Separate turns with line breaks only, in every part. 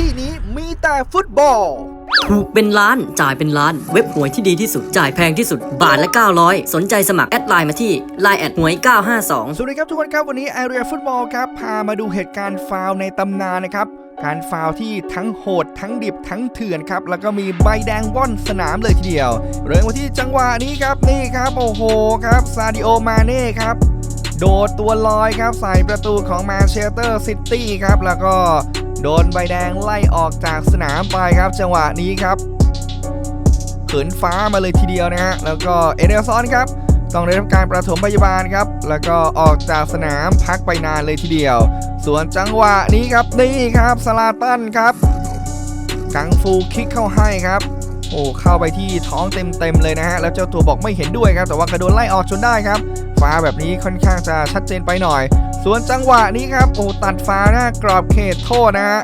ที่นี้มีแต่ฟุตบอล
ถูกเป็นล้านจ่ายเป็นล้าน เว็บหวยที่ดีที่สุด จ่ายแพงที่สุด บาทละ 900 สนใจสมัคร แอดไลน์มาที่ Line แอดหวย 952
สวัสดีครับทุกคนครับ วันนี้ไอเรียฟุตบอลครับ พามาดูเหตุการณ์ฟาวล์ในตำนานนะครับ การฟาวล์ที่ทั้งโหด ทั้งดิบทั้งเถื่อนครับ แล้วก็มีใบแดงว่อนสนามเลยทีเดียว เริ่มมาที่จังหวะนี้ครับนี่ครับโอ้โหครับซาดิโอมาเน่ครับโดดตัวลอยครับใส่ประตูของแมนเชสเตอร์ซิตี้ครับแล้วก็ โดนใบแดงไล่ออกจากสนามไปครับ จังหวะนี้ครับเขินฟ้ามาเลยทีเดียวนะฮะแล้วก็เอเดลซอนครับต้องได้รับการประถมพยาบาลครับ แล้วก็ออกจากสนามพักไปนานเลยทีเดียว ส่วนจังหวะนี้ครับนี่ครับสลาตันครับกังฟูคิกเข้าให้ครับ โอ้เข้าไปที่ท้องเต็มๆเลยนะฮะแล้วเจ้าตัวบอกไม่เห็นด้วยครับ แต่ว่ากระโดนไล่ออกจนได้ครับ ฟ้าแบบนี้ค่อนข้างจะชัดเจนไปหน่อย ส่วนจังหวะนี้ครับโอ้ตัดฟ้าหน้ากรอบเขตโทษนะฮะ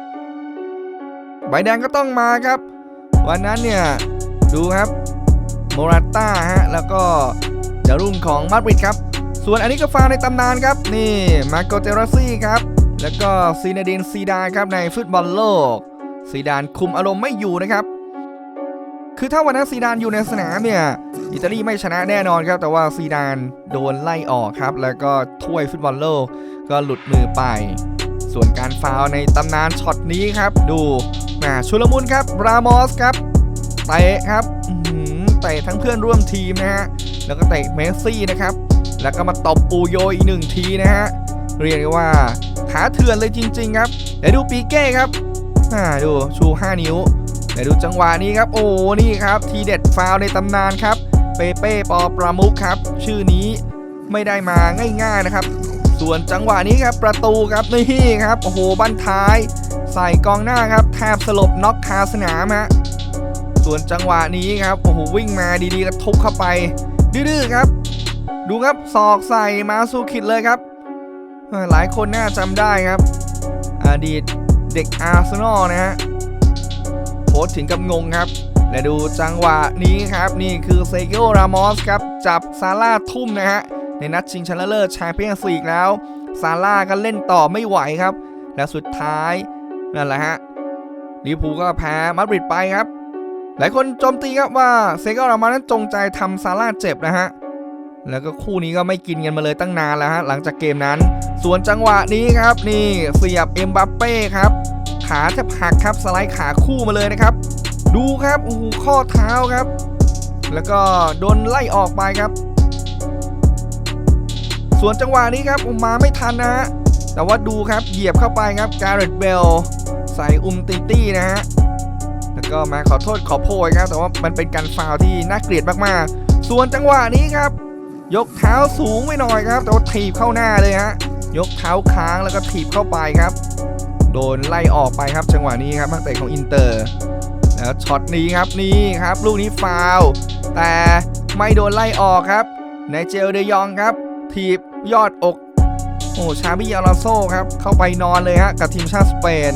ใบแดงก็ต้องมาครับ วันนั้นเนี่ยดูครับโมราต้าฮะแล้วก็ดารุ่งของมาดริดครับ ส่วนอันนี้ก็ฟาวในตำนานครับ นี่มาโกเจราซี่ครับ แล้วก็ซีนาดินซีดานครับในฟุตบอลโลกซีดานคุมอารมณ์ไม่อยู่นะครับ คือถ้าวันนั้นซีดานอยู่ในสนามเนี่ยอิตาลีไม่ชนะแน่นอนครับ แต่ว่าซีดานโดนไล่ออกครับ แล้วก็ถ้วยฟุตบอลโลกก็หลุดมือไป ส่วนการฟาวในตำนานช็อตนี้ครับ ดูแหมชุลมุนครับรามอสครับเตะครับเตะทั้งเพื่อนร่วมทีมนะฮะแล้วก็เตะเมสซี่นะครับ แล้วก็มาตบปูโยอีกหนึ่งทีนะฮะเรียกได้ว่าขาเถื่อนเลยจริง ๆ ครับเดี๋ยวดูปีเก้ครับอ่าดูชู 5 นิ้ว เดี๋ยวดูจังหวะนี้ครับ โอ้นี่ครับ ทีเด็ดฟาวในตำนานครับ เปเป้ปอประมุกครับ ชื่อนี้ไม่ได้มาง่ายๆนะครับ ส่วนจังหวะนี้ครับประตูครับนี่ครับโอ้โหบั้นท้าย ใส่กองหน้าครับแทบสลบน็อกคาสนามฮะส่วนจังหวะนี้ครับโอ้โหวิ่งมาดีๆก็ทุบเข้าไป ดื้อๆครับ ดูครับศอกใส่มาสู้คิดเลยครับ หลายคนน่าจำได้ครับ อดีตเด็กอาร์เซนอลนะฮะ โพสต์ถึงกับงงครับ และดูจังหวะนี้ครับ นี่คือเซโกรามอสครับ จับซาร่าทุ่มนะฮะ ในนัดชิงชนะเลิศแชมเปี้ยนส์ลีกแล้ว ซาร่าก็เล่นต่อไม่ไหวครับ และสุดท้ายนั่นแหละฮะลิเวอร์พูลก็แพ้มาดริดไปครับ หลายคนโจมตีครับว่าเซโกรามานั้นจงใจทำซาร่าเจ็บนะฮะแล้วก็คู่นี้ก็ไม่กินกันมาเลยตั้งนานแล้วฮะหลังจากเกมนั้น ส่วนจังหวะนี้ครับนี่เสียบเอ็มบัปเป้ครับ ขาแทบหักครับสไลด์ขาคู่มาเลยนะครับ ดูครับโอ้โหข้อเท้าครับ แล้วก็โดนไล่ออกไปครับ ส่วนจังหวะนี้ครับอุมมาไม่ทันนะฮะแต่ว่าดูครับเหยียบเข้าไปครับการ์เรตเบลใส่อุมติตี้นะฮะแล้วก็มาขอโทษขอโพยครับ แต่ว่ามันเป็นการฟาวที่น่าเกลียดมากๆ ส่วนจังหวะนี้ครับ ยกเท้าสูงไปหน่อยครับ แต่ว่าถีบเข้าหน้าเลยฮะยกเท้าค้างแล้วก็ถีบเข้าไปครับ โดนไล่ออกไปครับจังหวะนี้ครับนักเตะของอินเตอร์แล้วช็อตนี้ครับนี่ครับ ลูกนี้ฟาวแต่ไม่โดนไล่ออกครับในเจลเดยองครับถีบยอดอก โอ้ชาบิอาลาโซครับ เข้าไปนอนเลยฮะกับทีมชาติสเปน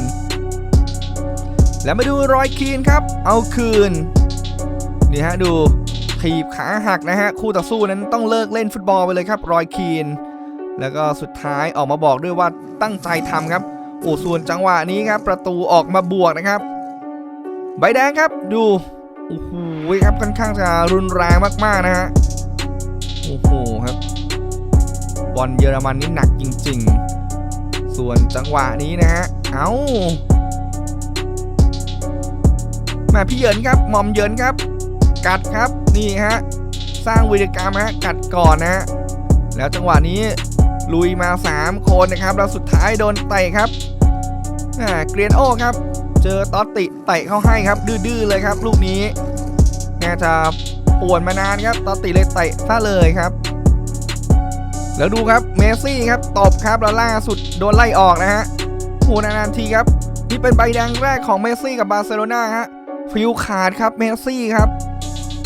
แล้วมาดูรอยคีนครับ เอาคืน นี่ฮะดูถีบขาหักนะฮะ คู่ต่อสู้นั้นต้องเลิกเล่นฟุตบอลไปเลยครับ รอยคีน แล้วก็สุดท้ายออกมาบอกด้วยว่าตั้งใจทำครับ โอ้ส่วนจังหวะนี้ครับประตูออกมาบวกนะครับ ใบแดงครับดูโอ้โหครับค่อนข้างจะรุนแรงมากๆนะฮะโอ้โหครับบอลเยอรมันนี่หนักจริง ๆ ส่วนจังหวะนี้นะฮะเอ้ามาพี่เยินครับหมอมเยินครับ กัดครับนี่ฮะสร้างวีรกรรมฮะกัดก่อนนะฮะแล้วจังหวะนี้ ลุยมา 3 คนนะครับแล้วสุดท้ายโดนเตะครับอ่าเกรียนโอครับ เจอตอตติเตะเข้าให้ครับ ดื้อๆเลยครับ ลูกนี้น่าจะป่วนมานานครับตอตติเลยเตะซะเลยครับ แล้วดูครับเมสซี่ครับตบครับแล้วล่าสุดโดนไล่ออกนะฮะโหนานๆทีครับนี่เป็นใบแดงแรกของเมสซี่กับบาร์เซโลนาฮะฟิลขาดครับเมสซี่ครับ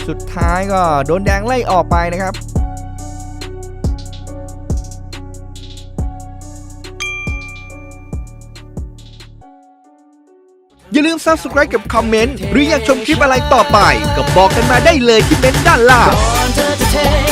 สุดท้ายก็โดนแดงไล่ออกไปนะครับ อย่าลืม subscribe กับคอมเมนต์ หรืออยากชมคลิปอะไรต่อไป ก็บอกกันมาได้เลยที่เม้นต์ด้านล่าง
ก่อนเธอจะเท